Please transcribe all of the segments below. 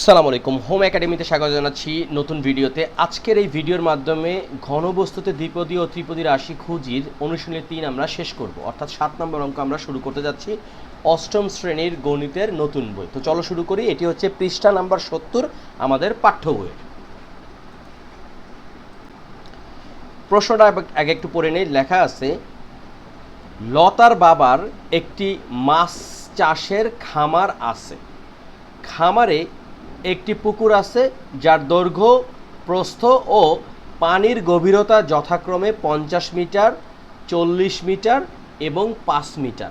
সালাম আলাইকুম। হোম একাডেমিতে স্বাগত জানাচ্ছি নতুন ভিডিওতে। আজকের এই ভিডিওর মাধ্যমে ঘনবস্তুতে দ্বিপদী ও ত্রিপদী রাশি খুঁজির অনুশীলনের তিন আমরা শেষ করব। অর্থাৎ সাত নম্বর অঙ্ক আমরা শুরু করতে যাচ্ছি অষ্টম শ্রেণির গণিতের নতুন বই। তো চলো শুরু করি। এটি হচ্ছে পৃষ্ঠা নাম্বার সত্তর, আমাদের পাঠ্য বইয়ের। প্রশ্নটা আগে একটু পড়ে নেই। লেখা আছে, লতার বাবার একটি মাছ চাষের খামার আছে। খামারে একটি পুকুর আছে যার দৈর্ঘ্য, প্রস্থ ও পানির গভীরতা যথাক্রমে পঞ্চাশ মিটার, চল্লিশ মিটার এবং পাঁচ মিটার।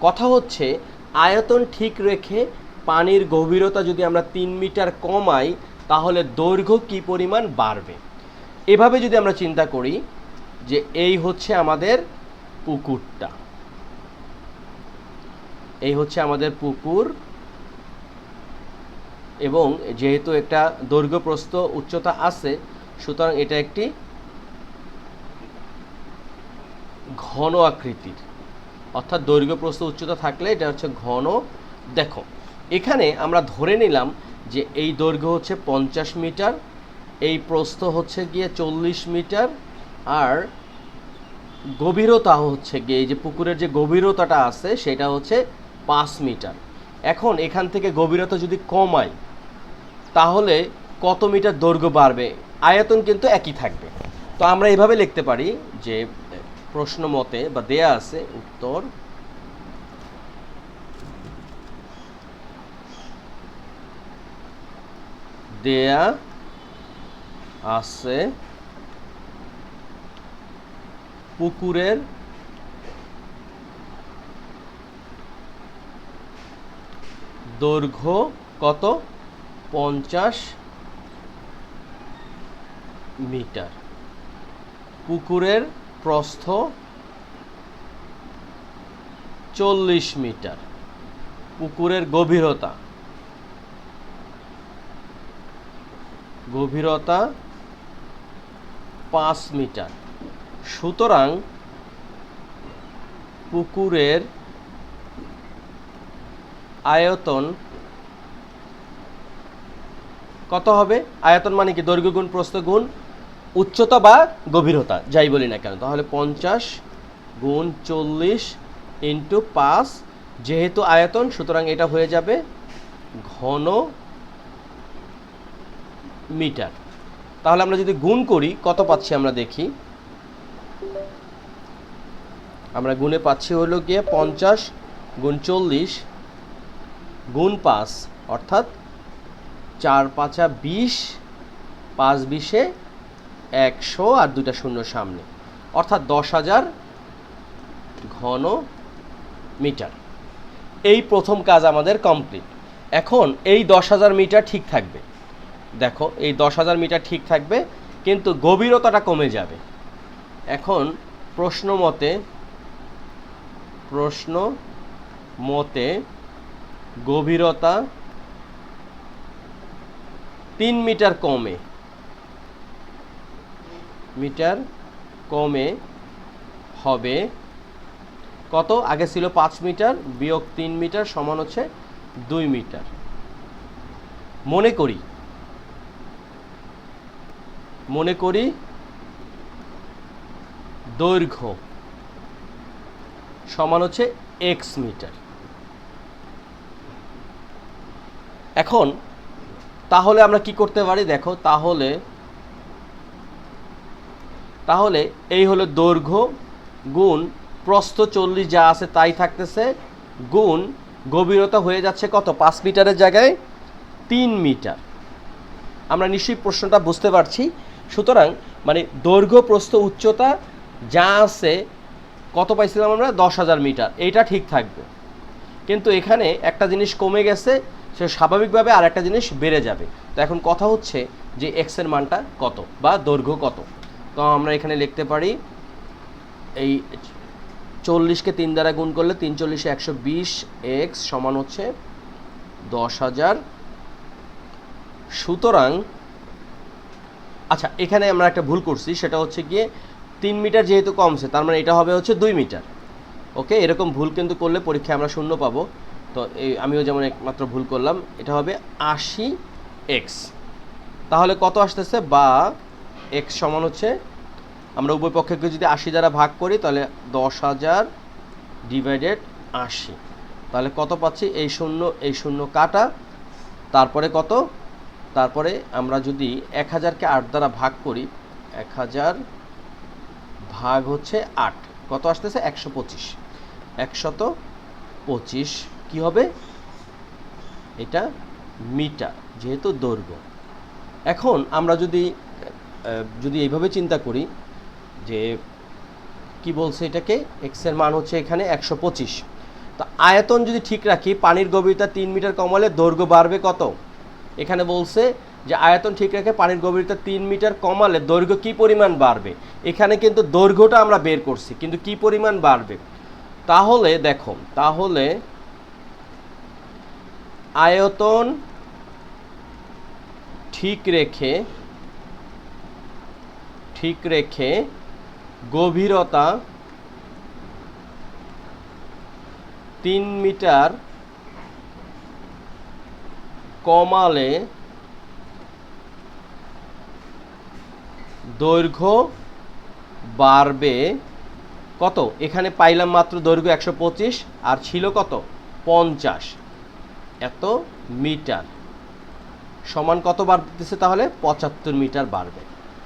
কথা হচ্ছে, আয়তন ঠিক রেখে পানির গভীরতা যদি আমরা তিন মিটার কমাই, তাহলে দৈর্ঘ্য কী পরিমাণ বাড়বে? এভাবে যদি আমরা চিন্তা করি যে এই হচ্ছে আমাদের পুকুরটা। এই হচ্ছে আমাদের পুকুর। এবং যেহেতু একটা দৈর্ঘ্য প্রস্থ উচ্চতা আছে, সুতরাং এটা একটি ঘন আকৃতির। অর্থাৎ দৈর্ঘ্য প্রস্থ উচ্চতা থাকলে এটা হচ্ছে ঘন দেখো। এখানে আমরা ধরে নিলাম যে এই দৈর্ঘ্য হচ্ছে পঞ্চাশ মিটার, এই প্রস্থ হচ্ছে গিয়ে চল্লিশ মিটার, আর গভীরতা হচ্ছে গিয়ে এই যে পুকুরের যে গভীরতাটা আছে সেটা হচ্ছে পাঁচ মিটার। এখন এখান থেকে গভীরতা যদি কমাই তাহলে কত মিটার দৈর্ঘ্য বাড়বে? আয়তন কিন্তু একই থাকবে। তো আমরা এভাবে লিখতে পারি যে, প্রশ্ন মতে বা দেয়া আছে উত্তর দেয়া আছে পুকুরের দৈর্ঘ্য কত? পঞ্চাশ মিটার। পুকুরের প্রস্থ চল্লিশ মিটার। পুকুরের গভীরতা। গভীরতা পাঁচ মিটার। সুতরাং পুকুরের আয়তন কত হবে? আয়তন মানে কি? দৈর্ঘ্য গুণ, প্রস্থ গুণ, উচ্চতা বা গভীরতা, যাই বলি না কেন। তাহলে পঞ্চাশ গুণ চল্লিশ ইন্টু পাঁচ, যেহেতু আয়তন, সুতরাং এটা হয়ে যাবে ঘন মিটার। তাহলে আমরা যদি গুণ করি, কত পাচ্ছি আমরা দেখি? আমরা গুণে পাচ্ছি হলো গিয়ে পঞ্চাশ গুণ চল্লিশ গুণ পাঁচ, অর্থাৎ চার পাঁচা বিশ, পাঁচ বিশে একশো আর দুটা শূন্য সামনে। অর্থাৎ দশ হাজার ঘন মিটার। এই প্রথম কাজ আমাদের কমপ্লিট এখন এই দশ হাজার মিটার ঠিক থাকবে। দেখো, এই দশ হাজার মিটার ঠিক থাকবে, কিন্তু গভীরতাটা কমে যাবে। এখন প্রশ্ন মতে প্রশ্ন মতে গভীরতা তিন মিটার কমে। মিটার কমে হবে কত? আগে ছিল পাঁচ মিটার, বিয়োগ তিন মিটার সমান হচ্ছে দুই মিটার। মনে করি। মনে করি দৈর্ঘ্য সমান হচ্ছে এক্স মিটার। এখন তাহলে আমরা কি করতে পারি? দেখো, তাহলে তাহলে এই হলো দৈর্ঘ্য গুণ প্রস্থ চল্লিশ যা আছে তাই থাকতেছে গুণ গভীরতা হয়ে যাচ্ছে কত? পাঁচ মিটারের জায়গায় তিন মিটার। আমরা নিশ্চয়ই প্রশ্নটা বুঝতে পারছি। সুতরাং মানে দৈর্ঘ্য, প্রস্থ, উচ্চতা যা আছে, কত পাইছিলাম আমরা? দশ হাজার মিটার। এইটা ঠিক থাকবে। কিন্তু এখানে একটা জিনিস কমে গেছে সে স্বাভাবিকভাবে আর একটা জিনিস বেড়ে যাবে। তো এখন কথা হচ্ছে যে এক্সের মানটা কত বা দৈর্ঘ্য কত। তো আমরা এখানে লিখতে পারি এই চল্লিশকে তিন দ্বারা গুণ করলে তিন চল্লিশে একশো বিশ এক্স সমান হচ্ছে দশ হাজার। সুতরাং আচ্ছা এখানে আমরা একটা ভুল করছি, সেটা হচ্ছে গিয়ে তিন মিটার যেহেতু কমছে, তার মানে এটা হবে হচ্ছে দুই মিটার। ওকে? এরকম ভুল কিন্তু করলে পরীক্ষায় আমরা শূন্য পাবো। তো এই আমিও যেমন একমাত্র ভুল করলাম, এটা হবে আশি এক্স। তাহলে কত আসতেছে? বা এক্স সমান হচ্ছে, আমরা উভয় পক্ষকে যদি আশি দ্বারা ভাগ করি, তাহলে দশ হাজার ডিভাইডেড আশি। তাহলে কত পাচ্ছি? এই শূন্য এই শূন্য কাটা। তারপরে কত? তারপরে আমরা যদি এক হাজারকে আট দ্বারা ভাগ করি, এক হাজার ভাগ হচ্ছে আট। কত আসতেছে? একশো পঁচিশ। একশত পঁচিশ। কী হবে? এটা মিটার, যেহেতু দৈর্ঘ্য। এখন আমরা যদি যদি এইভাবে চিন্তা করি যে কি বলছে এটাকে? এক্সের মান হচ্ছে এখানে একশো পঁচিশ। তো আয়তন যদি ঠিক রাখি, পানির গভীরতা তিন মিটার কমালে দৈর্ঘ্য বাড়বে কত? এখানে বলছে যে আয়তন ঠিক রেখে পানির গভীরতা তিন মিটার কমালে দৈর্ঘ্য কি পরিমাণ বাড়বে? এখানে কিন্তু দৈর্ঘ্যটা আমরা বের করছি, কিন্তু কি পরিমাণ বাড়বে? তাহলে দেখো, তাহলে আয়তন ঠিক রেখে ঠিক রেখে গভীরতা তিন মিটার কমালে দৈর্ঘ্য বাড়বে কত? এখানে পাইলাম মাত্র দৈর্ঘ্য একশো পঁচিশ আর ছিল কত? পঞ্চাশ। এত মিটার। সমান কত বাড়তেছে তাহলে? পঁচাত্তর মিটার বাড়বে।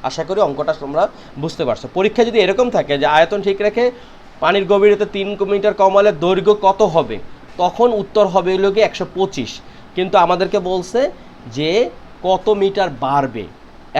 আশা করি অঙ্কটা তোমরা বুঝতে পারছ। পরীক্ষা যদি এরকম থাকে যে আয়তন ঠিক রেখে পানির গভীরতা তিন মিটার কমালে দৈর্ঘ্য কত হবে, তখন উত্তর হবে হলো কি একশো পঁচিশ। কিন্তু আমাদেরকে বলছে যে কত মিটার বাড়বে?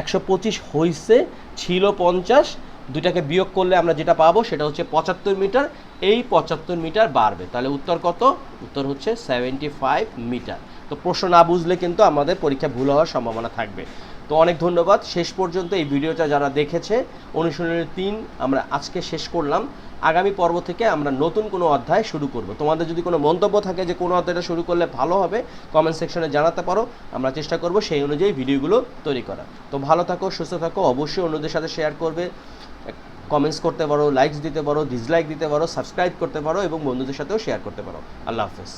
একশো পঁচিশ হইছে, ছিল পঞ্চাশ দুইটাকে বিয়োগ করলে আমরা যেটা পাবো সেটা হচ্ছে পঁচাত্তর মিটার, এই পঁচাত্তর মিটার বাড়বে। তাহলে উত্তর কত? উত্তর হচ্ছে সেভেন্টি ফাইভ মিটার। তো প্রশ্ন না বুঝলে কিন্তু আমাদের পরীক্ষা ভুল হওয়ার সম্ভাবনা থাকবে। তো অনেক ধন্যবাদ। শেষ পর্যন্ত এই ভিডিওটা যারা দেখেছে, অনুশীলনের তিন আমরা আজকে শেষ করলাম। আগামী পর্ব থেকে আমরা নতুন কোনো অধ্যায় শুরু করব। তোমাদের যদি কোনো মন্তব্য থাকে যে কোনো অধ্যায়টা শুরু করলে ভালো হবে কমেন্ট সেকশনে জানাতে পারো। আমরা চেষ্টা করব সেই অনুযায়ী ভিডিওগুলো তৈরি করার। তো ভালো থাকো, সুস্থ থাকো, অবশ্যই অন্যদের সাথে শেয়ার করবে। কমেন্টস করতে পারো লাইকস দিতে পারো ডিসলাইক দিতে পারো সাবস্ক্রাইব করতে পারো এবং বন্ধুদের সাথেও শেয়ার করতে পারো। আল্লাহ হাফেজ।